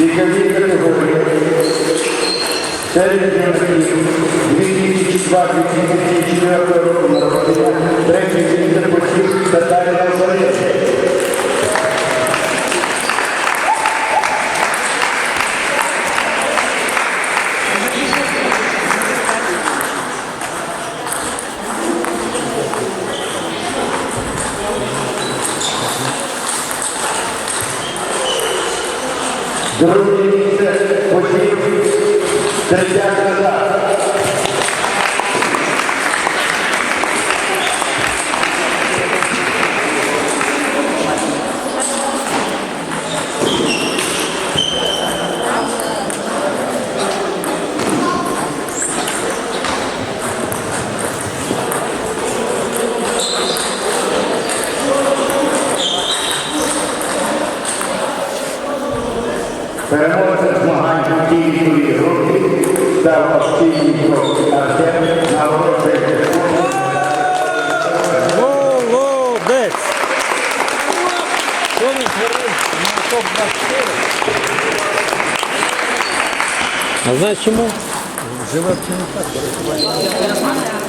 вікові категорії, 2024 року народження, третій літер потік Татаріна Переможець змагань у тій віковій групі та важкій групі Артем А знаєш чому? Живе в цьому так.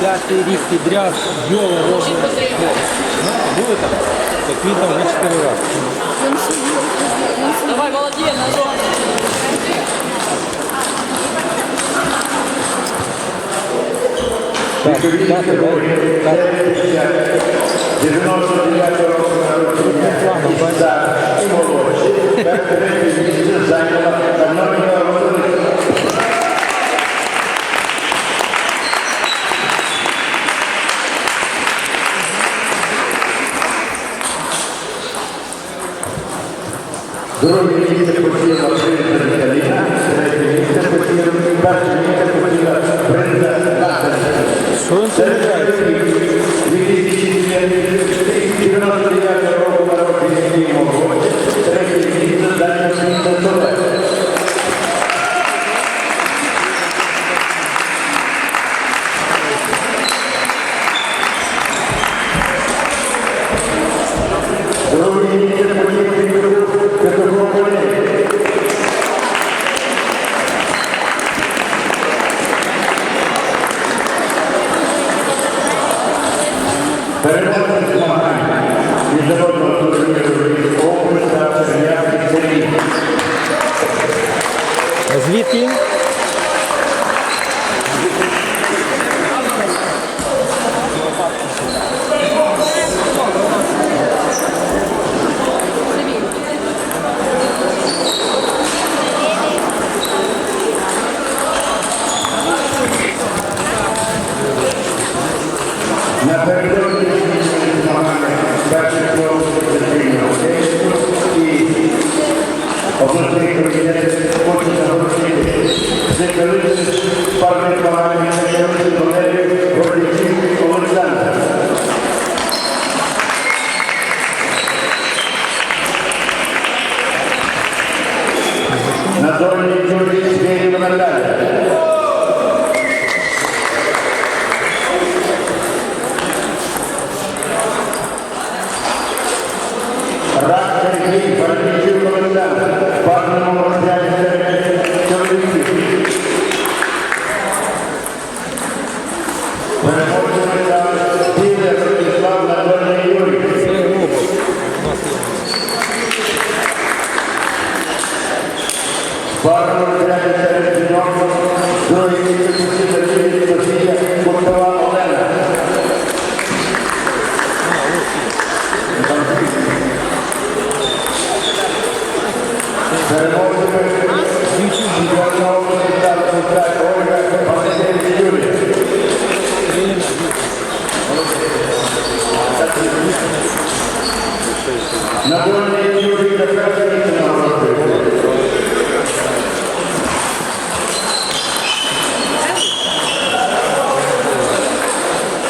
пятый рис подряд ввел розовый флот. Ну, было так, как видно, на 4 раза. Давай, молодец, ножом. Так, пятый, да? Так. Планом, да? переможних змагань міжнародного турніру «Опри» та Звідки?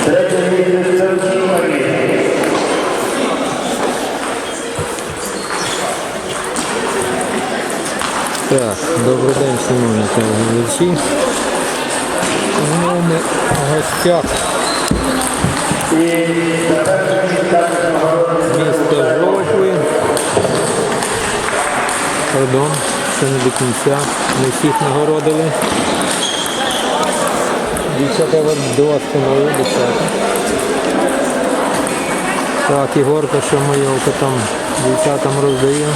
Так, добрий день, шановні телеглядачі. У мене в гостях місто Жовкви. Пардон, ще не до кінця. Не всіх нагородили. Дівчата до дівчата. Так, Ігорка, що майовка там дівчатам роздає.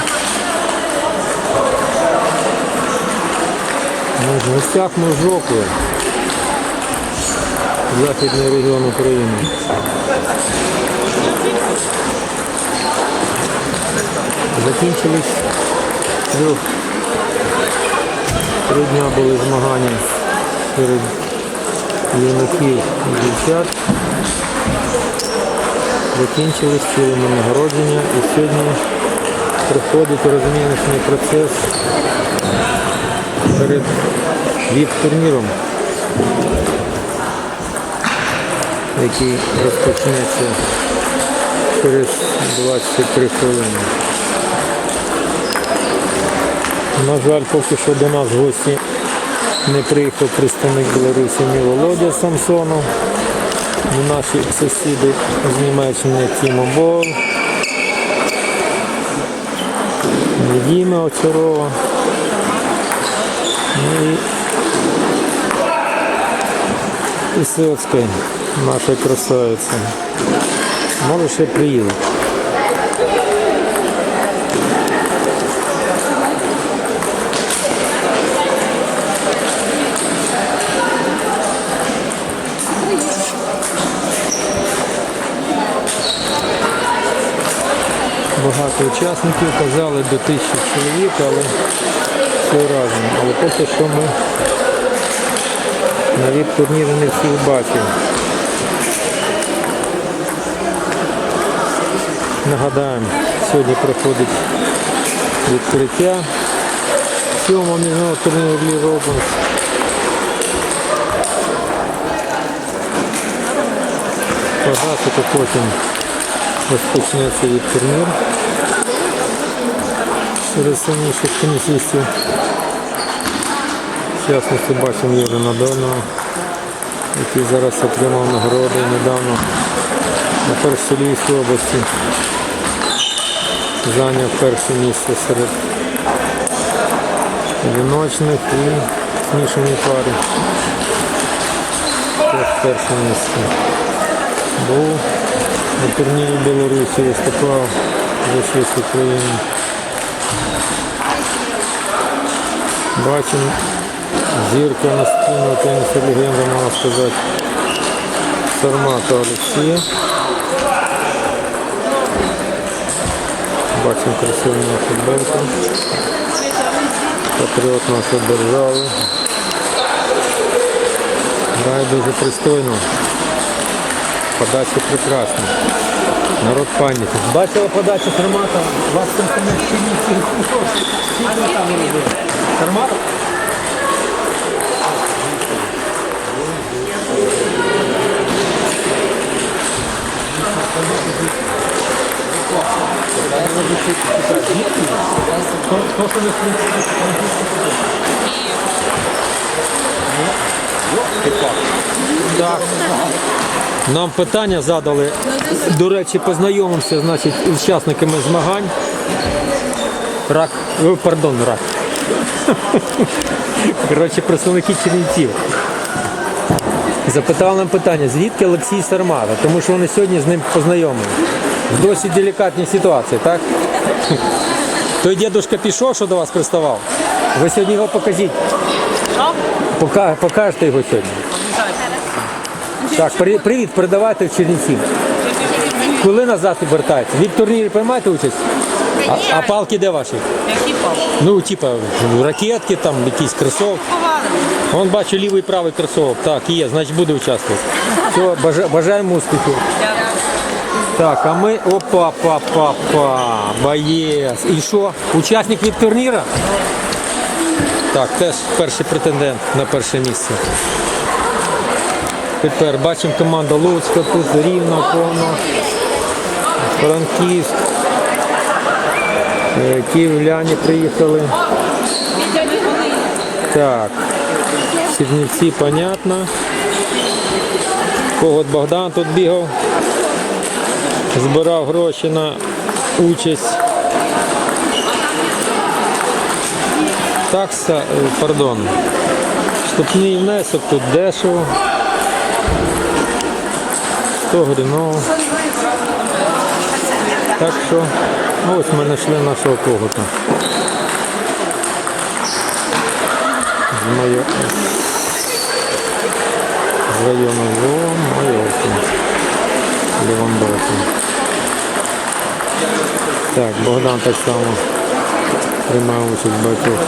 В гостях ми в Жовкви. Західний регіон України. Закінчились трьох. Три дня були змагання серед юнаків і дівчат. Закінчились цілими нагородження і сьогодні проходить розміночний процес перед віп-турніром, який розпочнеться через 23 хвилини. На жаль, поки що до нас гості не приїхав представник Білорусі ні Володя Самсонов, ні наші сусіди з Німеччини Тімо Бол, ні Діма Очарова. Ну і Ісоцька, наша красавиця. Може ще приїде. Багато учасників казали до тисячі чоловік, але все разом. Але поки що ми на віп турнірі не всіх бачив. Нагадаємо, сьогодні проходить відкриття сьомого міжнародного турніру Ліг Опенс. По графіку потім розпочнеться від турнір серед сильніших тенісистів. В частності бачимо Євгена Надольного, який зараз отримав нагороди недавно на першій Львівській області. Зайняв перше місце серед жіночних і змішані. Теж перше місце. Був на турнірі Білорусі виступав за честь України. Бачимо зірка настільного тенісу легенда, можна сказати, Сармата Олексія. Бачимо красиву футболку. Патріот нашої держави. Грає дуже пристойно. Подача прекрасна. Народ пам'ятник. Бачила подачу Сармата? Вас там самі чинівці. Скільки там робили? Сармат? Так. Нам питання задали. До речі, познайомимося значить, з учасниками змагань. Рак. О, пардон, рак. Коротше, представники Чернівців. Запитали нам питання, звідки Олексій Сармата, тому що вони сьогодні з ним познайомилися. В досить делікатній ситуації, так? Той дідушка пішов, що до вас приставав. Ви сьогодні його покажіть. Пока, покажете його сьогодні. Так, при- привіт, передавайте в Чернівців. Коли назад вертаєте? Від турнірів приймаєте участь? А, а палки де ваші? Які палки? Ну, типа, ракетки, там якісь кросовки. Ховали. Вон бачу лівий і правий кросовок. Так, є, значить буде участвувати. Все, бажа- бажаємо успіхів. Дякую. Так, а ми. Опа, па, па, па. Боєць. І що? Учасник від турніру? Так, теж перший претендент на перше місце. Тепер бачимо команда Луцька, тут Рівно, повно. Франківськ. Е, Київляні приїхали. Так. Чернівці, понятно. Когот Богдан тут бігав. Збирав гроші на участь. Такса, е, пардон. Вступний внесок тут дешево. 100 гривень. Так що, ну, ось ми знайшли нашого когота. З моє... З району Майорки. Лівандовки. Так, Богдан так само приймає участь в багатьох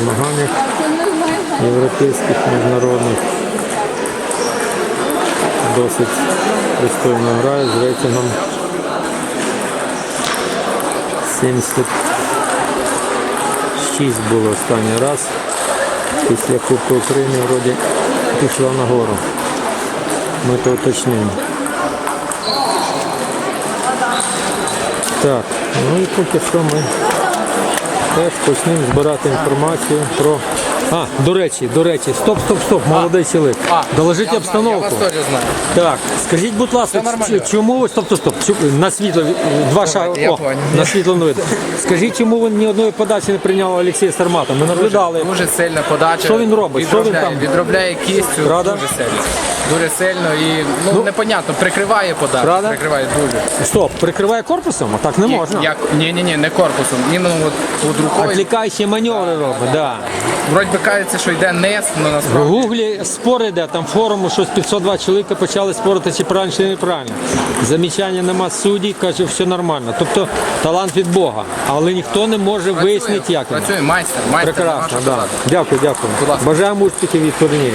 змаганнях європейських, міжнародних. Досить пристойно грає з рейтингом 76 було останній раз. Після Кубку України вроді пішла нагору. Ми то уточнимо. Так, ну і поки що ми теж почнемо збирати інформацію про. А, до речі, до речі, стоп, стоп, стоп, молодий чоловік. А, Доложіть я обстановку. Знаю, я вас теж знаю. Так, скажіть, будь ласка, Все нормально. ч- чому ви, стоп, стоп, стоп, чу- на світло, е, два шаги, о, понял. на світло не видно. Скажіть, чому ви ні одної подачі не прийняли Олексія Сармата? Ми наблюдали. Дуже сильна подача. Що він робить? Що він Відробляє, там? відробляє кістю Рада? дуже сильно. Дуже сильно і ну, непонятно, прикриває подачу. Правда? Прикриває дуже. Стоп, прикриває корпусом, а так не можна. Як, ні, ні, ні, не корпусом. Іменно от, от рукою. Відлікаючі маневри робить, да. Вроді би кажеться, що йде низ, але В насправді. гуглі спор йде, там форуму, щось 502 чоловіка почали спорити, чи правильно, чи неправильно. Замічання нема судді, каже, все нормально. Тобто талант від Бога, але ніхто не може вияснити, як він. Працює майстер, майстер. нема Прекрасно, що да. сказати. Дякую, дякую. Будь ласка. Бажаємо успіхів від турнірі.